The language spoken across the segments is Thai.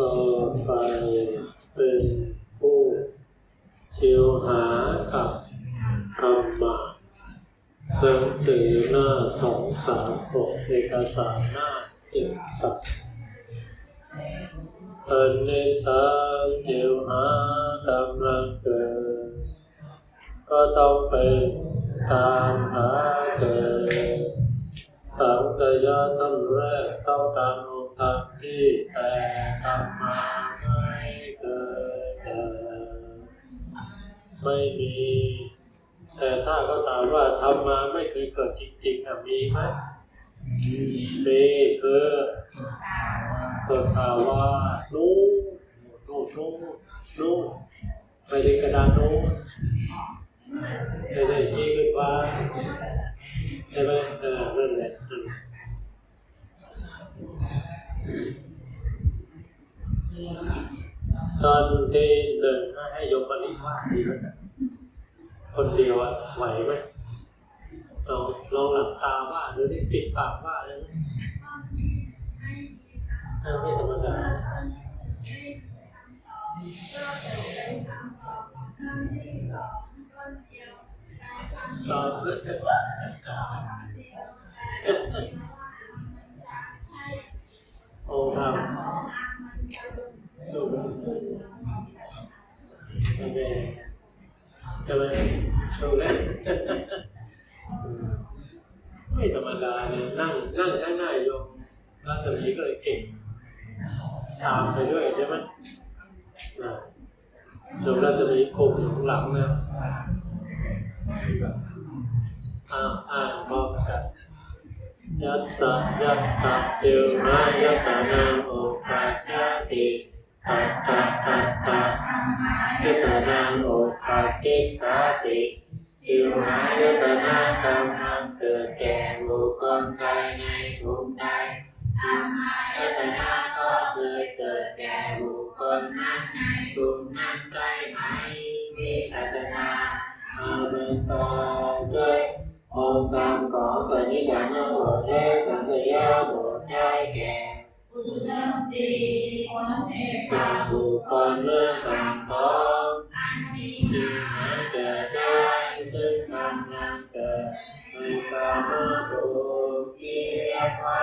ต่อไปเป็นผู้ชิวหากับธรรมะหนังสือหน้าสองสามหกเอกสารหน้าเจ็ดสับอันในทางชิวหากำลังเกิดก็ต้องเป็นตามหาเกิดสังกยาท่านแรกต้องการ องค์ธรรมที่แต่ทำมาไม่เกิดเกิดไม่มี แต่ถ้าก็ถามว่าทำมาไม่เคยเกิดจริงๆอะมีไหมมีคือเกิดภาวะนู้นนู้นนู้นู้ไปในกระดานนู้นไม่ได้ชี้ขึ้นฟ้าใช่ไหมเออนั่นแหละนั่นแหละ ตอนที่หนึ่งให้ยกมาลิวาดดีไหมคนเดียวอะไหวไหมลองลองหลับตาว่าหรือที่ปิดปากว่าเลยนะเออไม่ธรรมดาตอบ ใช่ไหมดูแล้วไม่ธรรมดาเลยนั่งนั่งง่ายๆโยมแล้วตอนนี้ก็เลยเก่ง ตามไปด้วยใช่ไหมโยมแล้วจะมีกลุ่มอยู่ข้างหลังนะอ่าอ่านพร้อมกันยัตตะยัตตะเสิวนายัตตะนาโอปัสสติ ตัสสะตัตตะยัตตนาโอปัสสิตาติสิวหายตนากรรมังเกิดแก่บุคคลใดในกลุ่มใดธรรมายตนะก็เคยเกิดแก่บุคคลนั้นในกลุ่มนั้นใช่ไหมวิสัชนาอาเป็นต่อด้วยองค์กรรมของสัญญาณบทและสัญญาบทได้แก่กุศลสี่ คนเอกกาาบุคคลเรื่องการสอนอันชีที่หาเกิดได้ซึ่งกำลังเกิดในกามภูมิที่เรียกว่า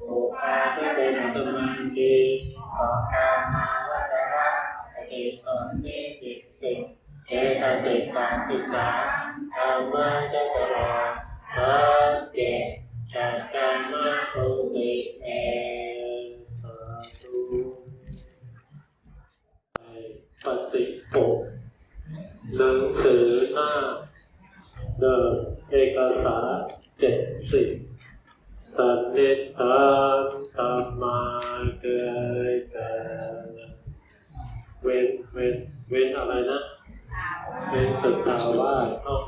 อุปาที่เป็นสมาธิของกามาวัฏระปฏิสนธิสิบสิบเอกสิบสามสิบสามธรรมะจักราพันเจ็ดจักรมาภูสิ หนังสือหน้าเดิมเอกสารเจ็ดสิบสันนิษฐานธรรมาเกิดเกิดเว้นเว้นเว้นอะไรนะ เว้นสุดตาว่าต้อง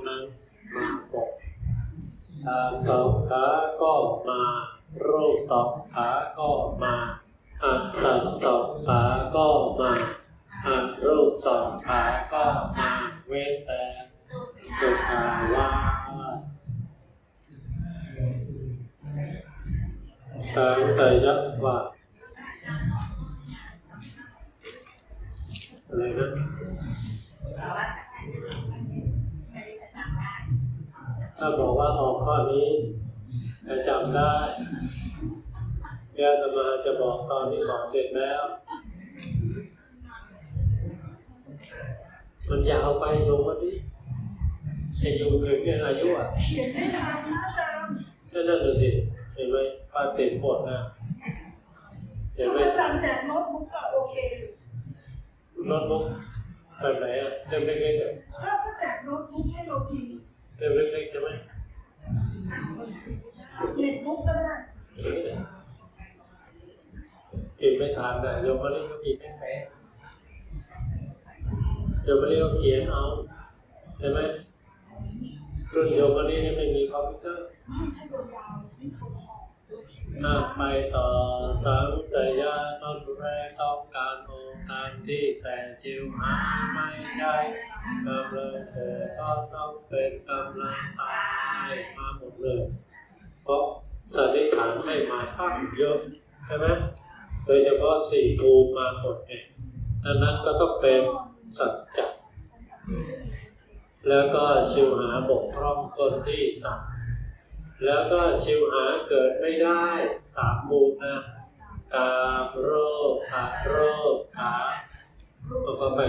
สังเยักว่าอะไรนะถ้าบอกว่าออกข้อนี้จะจำได้แกจะมาจะบอกตอนที่สองเสร็จแล้ว มันยาวไปโยมวันนี้ไอ้ยูคือเรื่องอายุอะเขียนไม่ทำนะจังนั่นนั่นเลยสิเห็นไหม ติดปวดนะเห็นไหมถ้าอาจารย์แจกโน้ตบุ๊กก็โอเคอยู่โน้ตบุ๊กแบบไหนอะเล่มเล็กๆอะถ้าก็แจกโน้ตบุ๊กให้เราพิมพ์เล่มเล็กๆใช่ไหมเน็ตบุ๊กก็ได้อย่างนี้แหละพิมพ์ไม่ทันนะโยมมาเล่นก็พิมพ์ไม่เป็นโยมมาเล่นก็เขียนเอาใช่ไหมรุ่นโยมมาเล่นไม่มีคอมพิวเตอร์ไม่ให้ยาวๆไม่เขาออก อ่าไปต่อสังสยาต้นแรกต้องการโอกาสที่แต่ชิวหาไม่ได้กำลังเกิดก็ต้องเป็นกำลังตายมาหมดเลยเพราะสันนิษฐานให้มาข้างเยอะใช่ไหมโดยเฉพาะสี่ภูมิมาหมดเนี่ยดังนั้นก็ต้องเป็นสัจจะแล้วก็ชิวหาบกพร่องคนที่สาม แล้วก็ชิวหาเกิดไม่ได้สามภูมินะกาโรคขาโรคขาเอาเข้าไป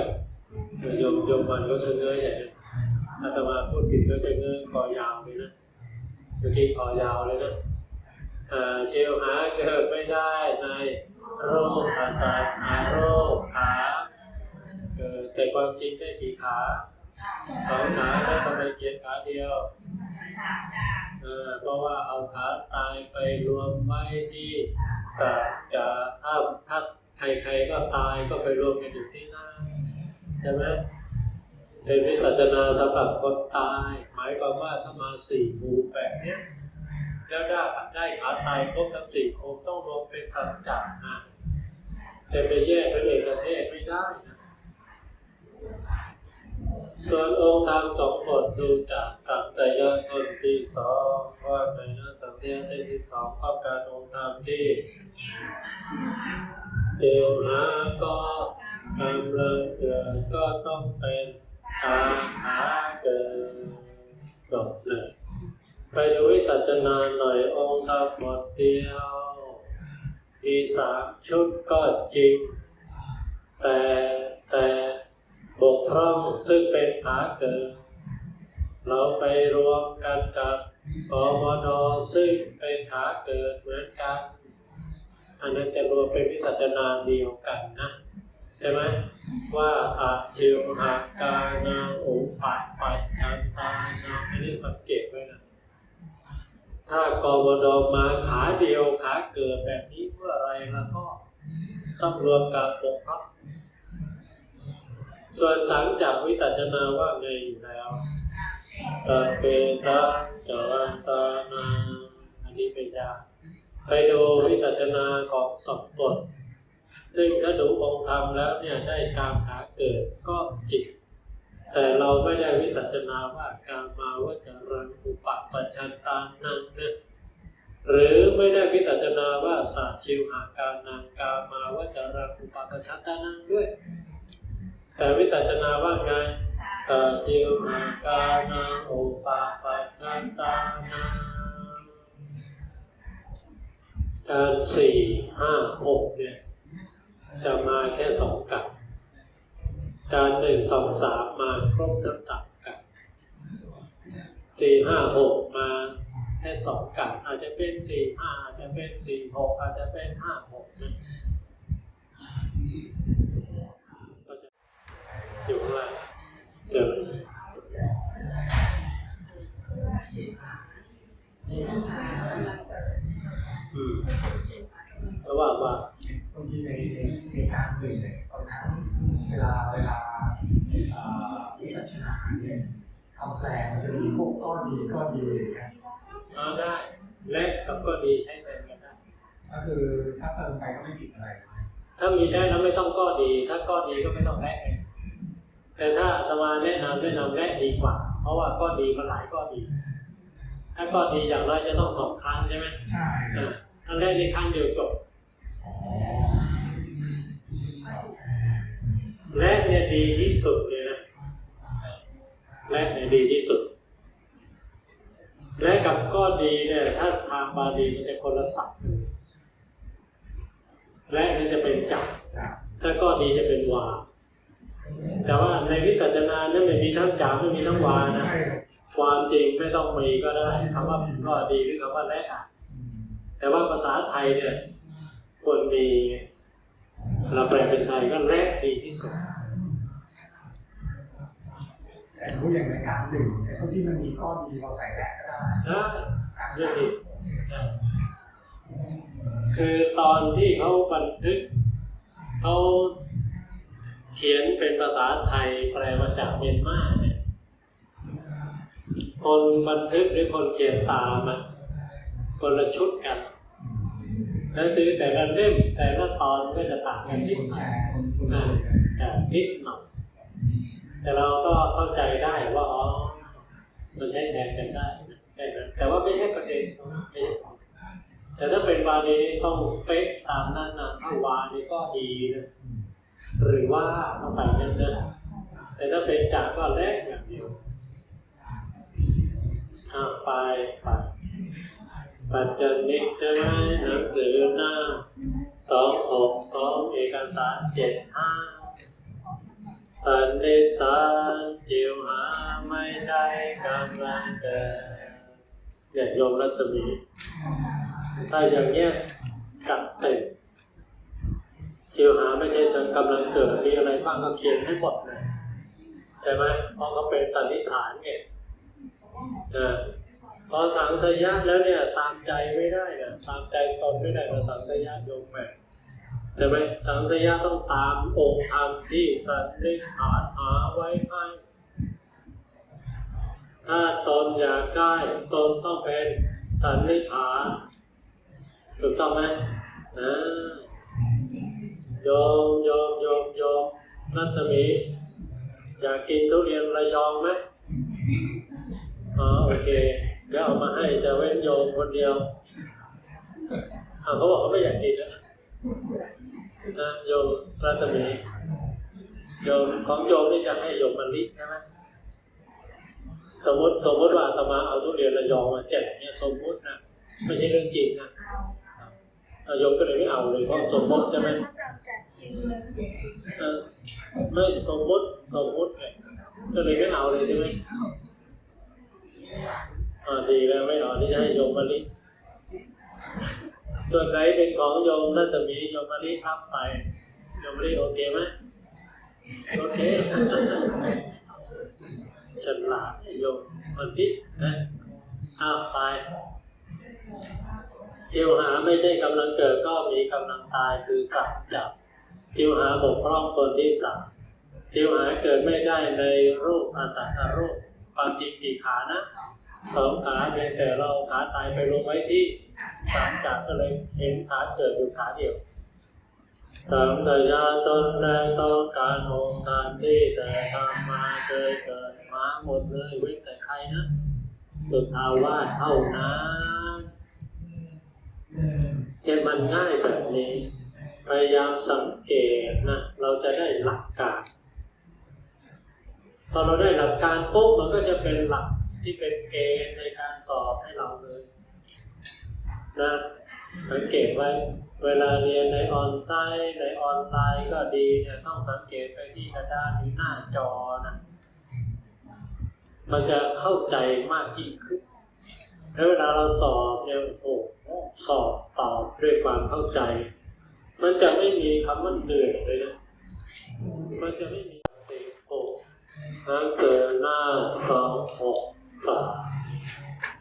โยมโยมมันก็จะเงยอย่างนี้อาตมาพูดผิดก็จะเงยคอยาวเลยนะเมื่อกี้คอยาวเลยนะเชียวหาเกิดไม่ได้ในโรคอาสาอาโรคขาเกิดแต่ความจริงได้กี่ขาสองขาแล้วทำไมเขียนขาเดียว เออเพราะว่าเอาขาตายไปรวมไว้ที่สัจจะถ้าถ้าใครๆก็ตายก็ไปรวมกันอยู่ที่นั่นใช่ไหมเป็นวิสัชนาสำหรับคนตาย หมายความว่าถ้ามาสี่หมู่แบบเนี้ยแล้วได้ได้ขาตายครบทั้งสี่คงต้องรวมเป็นสัจจะนะแต่ไปแยกเป็นเอกเทศไม่ได้นะ ส่วนองค์ธรรมสองบทดูจากสัตยาตนที่สองว่าในนั้นสัมตยาตนที่สองข้อการองค์ธรรมที่เดียวนะก็กำลังเกิดก็ต้องเป็นทาหาเกิดจบเลยไปดูวิสัชนาหน่อยองค์ธรรมหมดเดียวมีสามชุดก็จริง แต่แต่ บกพร่องซึ่งเป็นขาเกิด เราไปรวมกันกับกมดซึ่งเป็นขาเกิดเหมือนกัน อันนั้นจะรวมเป็นวิสัชนาเดียวกันนะใช่ไหมว่าอาชิวหากานาอุปัตปัจจันตานาอันนี้สังเกตไว้นะถ้ากวดมาขาเดียวขาเกิดแบบนี้เมื่อไรแล้วก็ต้องรวมกับปกพร่อง ส่วนสังจากวิสัชนาว่าไงอยู่แล้วสัพเพตาจวันตานาอันนี้ไม่ยากไปดูวิสัชนาของสองบทซึ่งถ้าดูองค์ธรรมแล้วเนี่ยได้การขาเกิดก็จิต แต่เราไม่ได้วิสัชนาว่าการมาว่าจะรังอุปปัจจันตานังเนี่ยหรือไม่ได้วิสัชนาว่าสาชิวหาการนางกามาว่าจะรังอุปปัจจันตานังด้วย แต่วิสัชนาว่าไงสาชิวหากานางอุปปัจจันตานังการสี่ห้าหกเนี่ยจะมาแค่สองกับการหนึ่งสองสามมาครบทั้งสามกับสี่ห้าหกมาแค่สองกับอาจจะเป็นสี่ห้าอาจจะเป็นสี่หกอาจจะเป็นห้าหกนะ อยู่ข้างล่างเจออืมราะว่าว่าบางทีในในในการหนึ่งเนี่ยบางครั้งเวลาเวลาเอ่อวิสัชนาเนี่ยคำแปลมันจะมีพวกก้อนดีก้อนดีอย่างเงี้ยเอาได้และกับก็ดีใช้แทนกันได้ก็คือถ้าเติมไปก็ไม่ผิดอะไร ถ้ามีได้แล้วไม่ต้องก็ดี ถ้าก็ดีก็ไม่ต้องแลกเอง แต่ถ้าอาตมาแนะนำแนะนำแลกดีกว่า เพราะว่าก็ดีมันหลายก็ดี ถ้าก็ดีอย่างน้อยจะต้องสองครั้งใช่ไหมใช่ครัอ่าบครั้งแรกในครั้งเดียวจบอ๋อและเนี่ยดีที่สุดเลยนะและเนี่ยดีที่สุด และกับก็ดีเนี่ย ถ้าทางบาลีมันจะคนละศัพท์เลยและเนี่ยจะเป็นจักรครับถ้าก็ดีจะเป็นวา แต่ว่าในวิปัสสนาเนี่ยไม่มีทั้งจาไม่มีทั้งวานะใช่ครับความจริงไม่ต้องมีก็ได้คำว่าก็ดีหรือคำว่าและอะอืมแต่ว่าภาษาไทยเนี่ยควรมีเราแปลเป็นไทยก็และดีที่สุดแต่สมมติอย่างในการหนึ่งเนี่ยบางที่มันมีก้อนดีเราใส่แหลกก็ได้ใช่การเรื่องใส่นี้ใช่คือตอนที่เขาบันทึกเขา เขียนเป็นภาษาไทยแปลมาจากเมียนมาเนี่ยคนบันทึกหรือคนเขียนตามอะคนละชุดกันหนังสือแต่ละเล่มแต่ละตอนก็จะต่างกันนิดหน่อแก่ยนคนอ่าเลยแต่นิดหน่อยแต่เราก็เข้าใจได้ว่าอ๋อมันใช้แทนกันได้นะแค่นั้นแต่ว่าไม่ใช่ประเด็นแต่ถ้าเป็นบาลีนี่ต้องเป๊ะตามนั้นนะถ้าวาดีนะ หรือว่าเข้าไปนั่นนะแต่ถ้าเป็นจากก็แรกอย่างเดียวอาไปไปปัจจันิกใช่ไหมหนังสือหน้าสองหกสองเอกสารเจ็ดห้าตันนิตาจิวหาไม่ใช่กำลังเกิดเนี่ยโยมรัศมี ถ้าอย่างเงี้ยกัดเต็ มจิวหาไม่ใช่กำลังเกิดมีอะไรบ้างก็เขียนให้หมดเลยใช่ไหมเพราะเขาเป็นสันนิษฐานไงอ่าพอสังสยะแล้วเนี่ยตามใจไม่ได้นะตามใจตนไม่ได้ก็สังสยะโยมแม่ใช่ไหมสังสยะต้องตามองค์ธรรมที่สันนิษฐานหาไว้ให้ถ้าตนอยากได้ตนต้องเป็นสันนิษฐานถูกต้องไหมนะ โยมโยมโยมโยมรัศมี อยากกินทุเรียนระยองไหมอ๋อโอเคเดี๋ยวเอามาให้จะเว้นโยมคนเดียวเขาบอกเขาไม่อยากกินนะนะโยมรัศมีโยมของโยมนี่จะให้โยมมะลิใช่ไหมสมมติสมมติว่าตมาเอาทุเรียนระยองมาแจกเนี่ยสมมตินะไม่ใช่เรื่องจริงนะ โยมก็เลยไม่เอาเลยเพราะสมมติใช่ไหมพระอาจารย์แจกจริงเลยเออไม่สมมติสมมติไงก็เลยไม่เอาเลยใช่ไหมอ่าดีแล้วไม่เอาที่จะให้โยมมาลิส่วนไหนเป็นของโยมน่าจะมีโยมมาลิทับไปโยมมาลิโอเคไหมโอเคฉลาดโยมมันพิษนะอ้าวไป ทิวหาไม่ใช่กำลังเกิดก็มีกำลังตายคือสัตว์จับทิวหาบกพร่องตนที่สามทิวหาเกิดไม่ได้ในรูปอาสัตรูปความจริงกี่ขานะสองขาเพียแต่เราขาตายไปลงไว้ที่สามจับก็เลยเห็นขาเกิดอยู่ขาเดียวสัมตยาตนแรงต้องการองค์การที่แต่ทำมาเคยเกิดมาหมดเลยเว้นแต่ใครนะสุทาวาเท่านั้น เห็นมันง่ายแบบนี้ พยายามสังเกตนะ เราจะได้หลักการ พอเราได้หลักการปุ๊บมันก็จะเป็นหลักที่เป็นเกณฑ์ในการสอบให้เราเลยนะสังเกตไว้ เวลาเรียนในออนไซต์ในออนไลน์ก็ดีเนี่ยต้องสังเกตไปที่กระดานหรือหน้าจอนะมันจะเข้าใจมากยิ่งขึ้นแล้วเวลาเราสอบเนี่ยโอ้โห สอบตอบด้วยความเข้าใจ มันจะไม่มีคำว่าเหนื่อยเลยนะ มันจะไม่มีติโอ้หนังสือหน้าสองหกสาม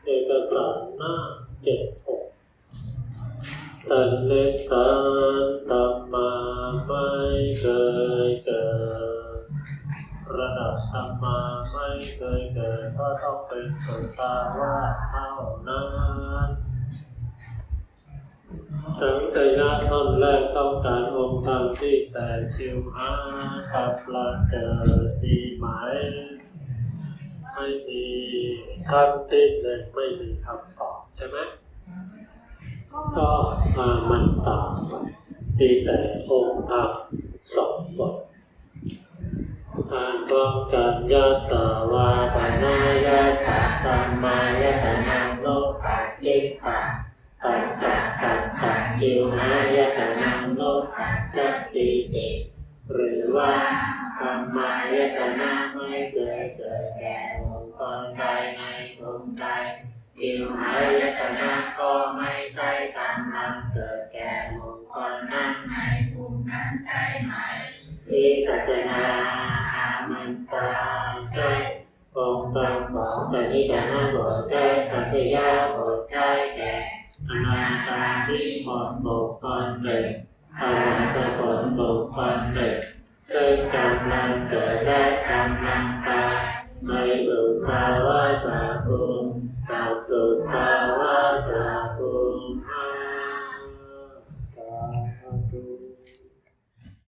เอกสารหน้าเจ็ดหกตันเลตันตัมมาไม่เคยเกิดระดับธรรมาไม่เคยเกิดก็ต้องเป็นสุตาวาเท่านั้น สังเกตท่อนแรกต้องการองค์ธรรมที่แต่ชิวหากับละเกิดดีไหมไม่มีคำที่หนึ่งไม่มีคำตอบใช่ไหมก็มามันตามไปตีแต่องค์ธรรมสองบทอ่านพร้อมกันยะสาวาปนายะตะธรรมายะตะนังโลปัจจิตตะปัสสะตัตตะ ชิวหายะตะนังโลปัจจติติหรือว่าธรรมายะตะนาไม่เคยเกิดแก่บุคคลใดในกลุ่มใดสิวหายตนะก็ไม่ใช่กำลังเกิดแก่บุคคลนั้นในกลุ่มนั้นใช่ไหมวิสัชนาอามันตาใช่องค์ประกอบสนิทานบทได้สัตยาบทได้ ตาที่ผลบุคคลหนึ่งอรหัตผลบุคคลหนึ่งซึ่งกำลังเดและกำลัง